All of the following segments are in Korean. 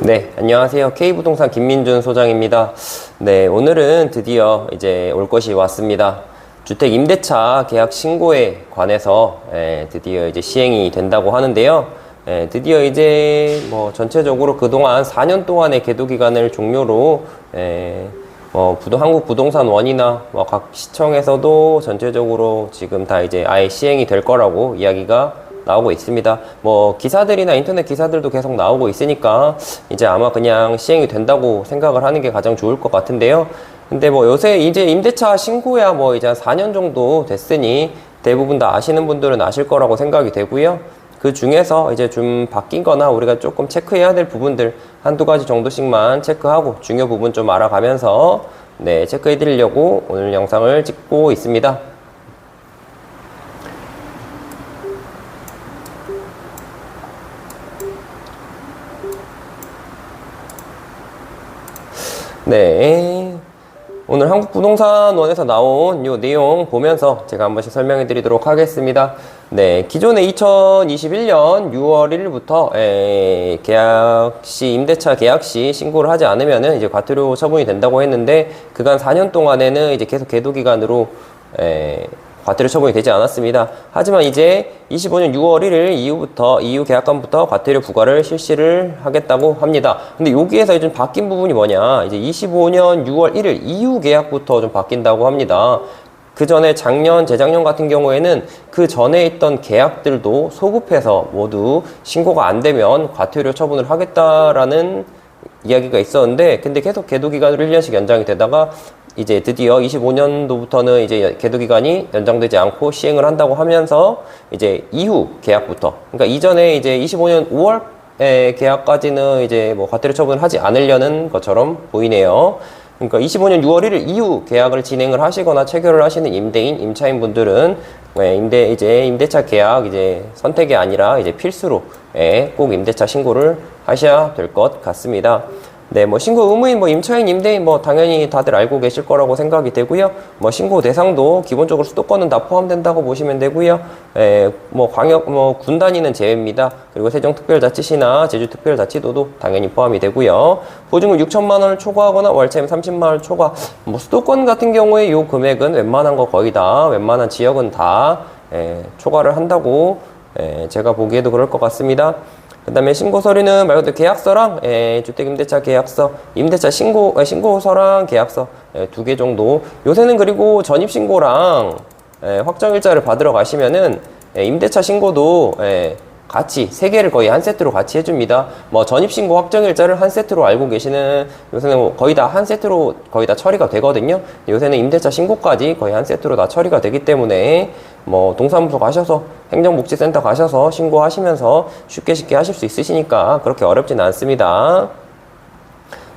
네, 안녕하세요. K부동산 김민준 소장입니다. 네, 오늘은 드디어 이제 올 것이 왔습니다. 주택 임대차 계약 신고에 관해서 예, 드디어 이제 시행이 된다고 하는데요. 예, 드디어 이제 뭐 전체적으로 그동안 4년 동안의 계도 기간을 종료로 예, 뭐 부동, 한국 부동산 원이나 뭐 각 시청에서도 전체적으로 지금 다 이제 아예 시행이 될 거라고 이야기가 나오고 있습니다. 뭐 기사들이나 인터넷 기사들도 계속 나오고 있으니까 이제 아마 그냥 시행이 된다고 생각을 하는 게 가장 좋을 것 같은데요. 근데 뭐 요새 이제 임대차 신고야 뭐 이제 한 4년 정도 됐으니 대부분 다 아시는 분들은 아실 거라고 생각이 되고요. 그 중에서 이제 좀 바뀐 거나 우리가 조금 체크해야 될 부분들 한두 가지 정도씩만 체크하고 중요 부분 좀 알아가면서 네, 체크해 드리려고 오늘 영상을 찍고 있습니다. 네. 오늘 한국부동산원에서 나온 이 내용 보면서 제가 한 번씩 설명해 드리도록 하겠습니다. 네. 기존에 2021년 6월 1일부터 에, 계약 시, 임대차 계약 시 신고를 하지 않으면은 이제 과태료 처분이 된다고 했는데 그간 4년 동안에는 이제 계속 계도 기간으로 에, 과태료 처분이 되지 않았습니다. 하지만 이제 25년 6월 1일 이후부터 이후 계약관부터 과태료 부과를 실시를 하겠다고 합니다. 근데 여기에서 좀 바뀐 부분이 뭐냐? 이제 25년 6월 1일 이후 계약부터 좀 바뀐다고 합니다. 그 전에 작년, 재작년 같은 경우에는 그 전에 있던 계약들도 소급해서 모두 신고가 안 되면 과태료 처분을 하겠다라는 이야기가 있었는데 근데 계속 계도 기간으로 1년씩 연장이 되다가 이제 드디어 25년도부터는 이제 계도 기간이 연장되지 않고 시행을 한다고 하면서 이제 이후 계약부터 그러니까 이전에 이제 25년 5월에 계약까지는 이제 뭐 과태료 처분을 하지 않으려는 것처럼 보이네요. 그러니까 25년 6월 1일 이후 계약을 진행을 하시거나 체결을 하시는 임대인, 임차인 분들은 네, 임대 이제 임대차 계약 이제 선택이 아니라 이제 필수로 예, 꼭 임대차 신고를 하셔야 될 것 같습니다. 네, 뭐 신고 의무인 뭐 임차인 임대인 뭐 당연히 다들 알고 계실 거라고 생각이 되고요. 뭐 신고 대상도 기본적으로 수도권은 다 포함된다고 보시면 되고요. 에, 뭐 광역 뭐 군 단위는 제외입니다. 그리고 세종특별자치시나 제주특별자치도도 당연히 포함이 되고요. 보증금 6천만 원을 초과하거나 월세금 30만 원을 초과. 뭐 수도권 같은 경우에 요 금액은 웬만한 거 거의 다 웬만한 지역은 다 에, 초과를 한다고 에, 제가 보기에도 그럴 것 같습니다. 그 다음에 신고 서류는 말 그대로 계약서랑 에, 주택임대차 계약서, 임대차 신고, 에, 신고서랑 계약서 두개 정도. 요새는 그리고 전입신고랑 에, 확정일자를 받으러 가시면은 에, 임대차 신고도 에, 같이 세 개를 거의 한 세트로 같이 해줍니다. 뭐 전입신고 확정일자를 한 세트로 알고 계시는 요새는 뭐 거의 다 한 세트로 거의 다 처리가 되거든요. 요새는 임대차 신고까지 거의 한 세트로 다 처리가 되기 때문에 뭐 동사무소 가셔서 행정복지센터 가셔서 신고하시면서 쉽게 쉽게 하실 수 있으시니까 그렇게 어렵진 않습니다.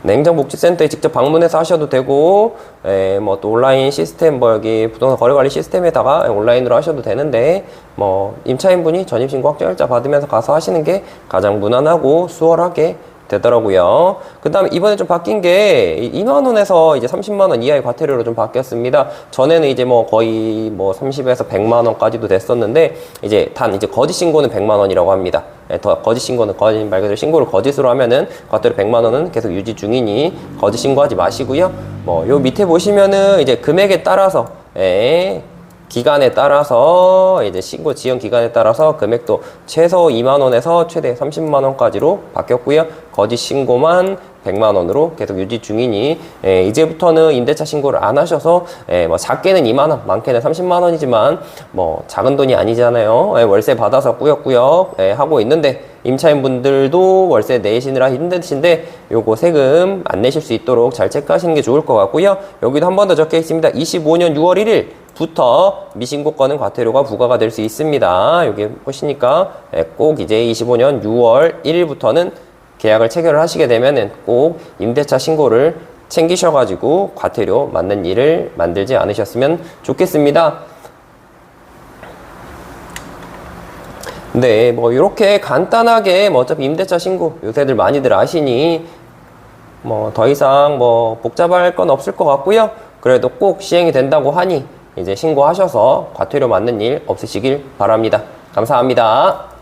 네, 행정복지센터에 직접 방문해서 하셔도 되고, 에, 뭐, 또 온라인 시스템, 뭐, 여기 부동산 거래관리 시스템에다가 온라인으로 하셔도 되는데, 뭐, 임차인분이 전입신고 확정일자 받으면서 가서 하시는 게 가장 무난하고 수월하게 되더라고요. 그 다음에 이번에 좀 바뀐 게 2만원에서 이제 30만원 이하의 과태료로 좀 바뀌었습니다. 전에는 이제 뭐 거의 뭐 30에서 100만원까지도 됐었는데, 이제 단 이제 거짓 신고는 100만원이라고 합니다. 예, 더 거짓 신고는 거짓 말 그대로 신고를 거짓으로 하면은 과태료 100만 원은 계속 유지 중이니 거짓 신고하지 마시고요. 뭐 요 밑에 보시면은 이제 금액에 따라서 예, 기간에 따라서 이제 신고 지연 기간에 따라서 금액도 최소 2만 원에서 최대 30만 원까지로 바뀌었고요. 거짓 신고만 100만 원으로 계속 유지 중이니 예, 이제부터는 임대차 신고를 안 하셔서 예, 뭐 작게는 2만 원, 많게는 30만 원이지만 뭐 작은 돈이 아니잖아요. 예, 월세 받아서 꾸역꾸역 예, 하고 있는데 임차인 분들도 월세 내시느라 힘드신데 요거 세금 안 내실 수 있도록 잘 체크하시는 게 좋을 것 같고요. 여기도 한 번 더 적혀 있습니다. 25년 6월 1일 부터 미신고권은 과태료가 부과가 될 수 있습니다. 여기 보시니까 예, 꼭 이제 25년 6월 1일부터는 계약을 체결을 하시게 되면은 꼭 임대차 신고를 챙기셔가지고 과태료 맞는 일을 만들지 않으셨으면 좋겠습니다. 네, 뭐 이렇게 간단하게 뭐 어차피 임대차 신고 요새들 많이들 아시니 뭐 더 이상 뭐 복잡할 건 없을 것 같고요. 그래도 꼭 시행이 된다고 하니 이제 신고하셔서 과태료 맞는 일 없으시길 바랍니다. 감사합니다.